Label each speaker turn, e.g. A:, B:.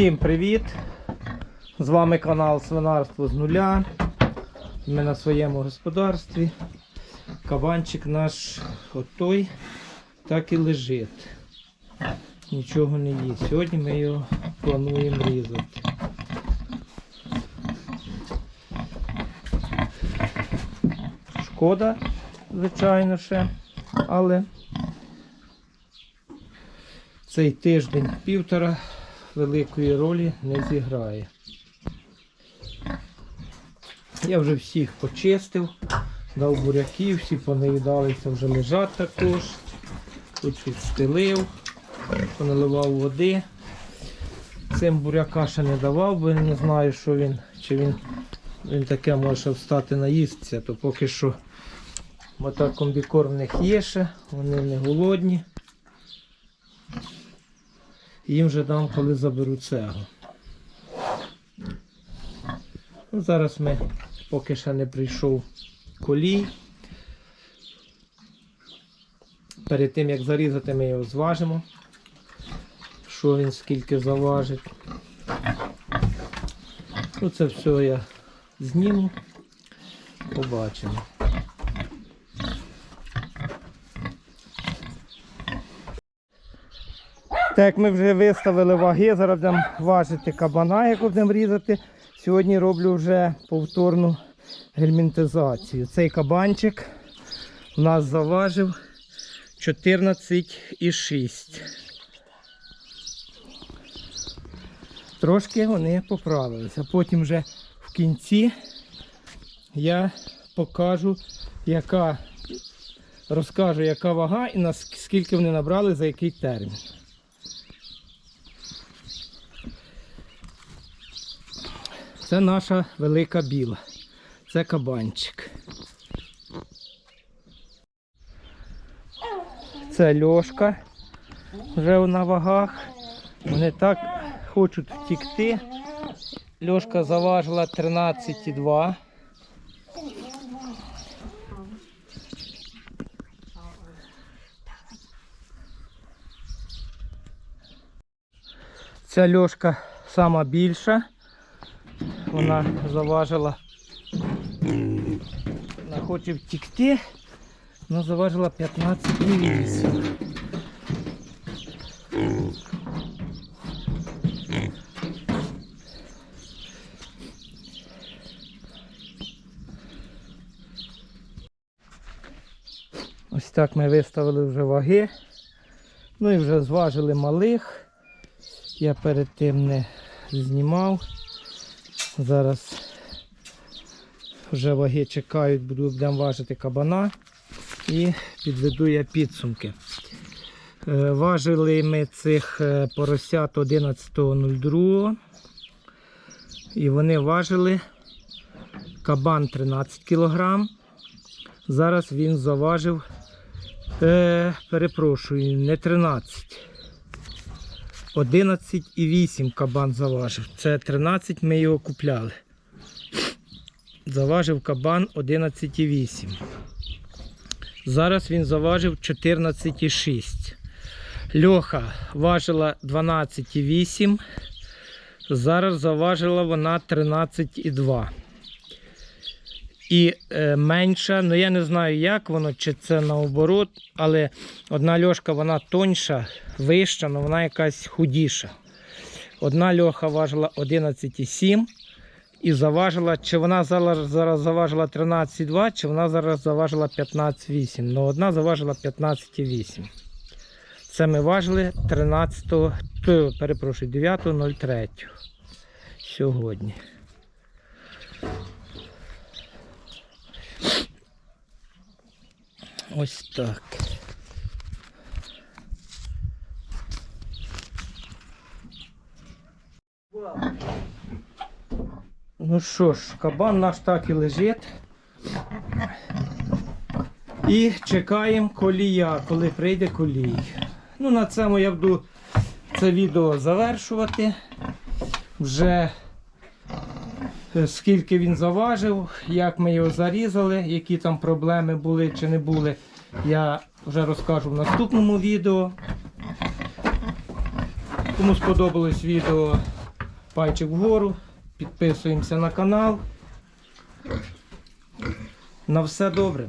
A: Всім привіт! З вами канал Свинарство з нуля. Ми на своєму господарстві. Кабанчик наш отой так і лежить. Нічого не їсть. Сьогодні ми його плануємо різати. Шкода, звичайно, ще, але цей тиждень півтора великої ролі не зіграє. Я вже всіх почистив, дав буряків, всі понаїдалися, вже лежать також. Тут підстелив, поналивав води. Цим буряка ще не давав, бо не знаю, що він, чи він, він таке може встати наїстися, то поки що комбікорм в них є ще, вони не голодні. Їм вже дам, коли заберу цього. Ну, зараз ми, поки ще не прийшов колій. Перед тим як зарізати, ми його зважимо, що він скільки заважить. Ну, це все я зніму, побачимо. Так, як ми вже виставили ваги, зараз будемо важити кабана, яку будемо різати. Сьогодні роблю вже повторну гельмінтизацію. Цей кабанчик у нас заважив 14,6. Трошки вони поправилися. Потім вже в кінці я покажу, яка розкажу, яка вага і наскільки вони набрали за який термін. Це наша велика біла. Це кабанчик. Це льошка вже на вагах. Вони так хочуть втікти. Льошка заважила 13,2. Ця льошка сама більша. Вона заважила. Вона хоче втікти, але заважила 15,8. Ось так ми виставили вже ваги. Ну і вже зважили малих. Я перед тим не знімав. Зараз вже ваги чекають, буду будемо важити кабана і підведу я підсумки. Е, Важили ми цих е, поросят 11.02 і вони важили кабан 13 кг. Зараз він заважив, е, перепрошую, не 13. 11,8 кабан заважив. Це 13 ми його купляли. Заважив кабан 11,8. Зараз він заважив 14,6. Льоха важила 12,8. Зараз заважила вона 13,2. І е, менша, ну я не знаю, як воно, чи це наоборот, але одна льошка вона тоньша, вища, але вона якась худіша. Одна льоха важила 11,7 і заважила, чи вона зараз, зараз заважила 13,2, чи вона зараз заважила 15,8. Ну, одна заважила 15,8. Це ми важили 13, перепрошую, 9.03 сьогодні. Ось так. Ну що ж, кабан наш так і лежить. І чекаємо колія, коли прийде колій. Ну, на цьому я буду це відео завершувати. Вже скільки він заважив, як ми його зарізали, які там проблеми були чи не були, я вже розкажу в наступному відео. Кому сподобалось відео, пальчик вгору, підписуємося на канал. На все добре.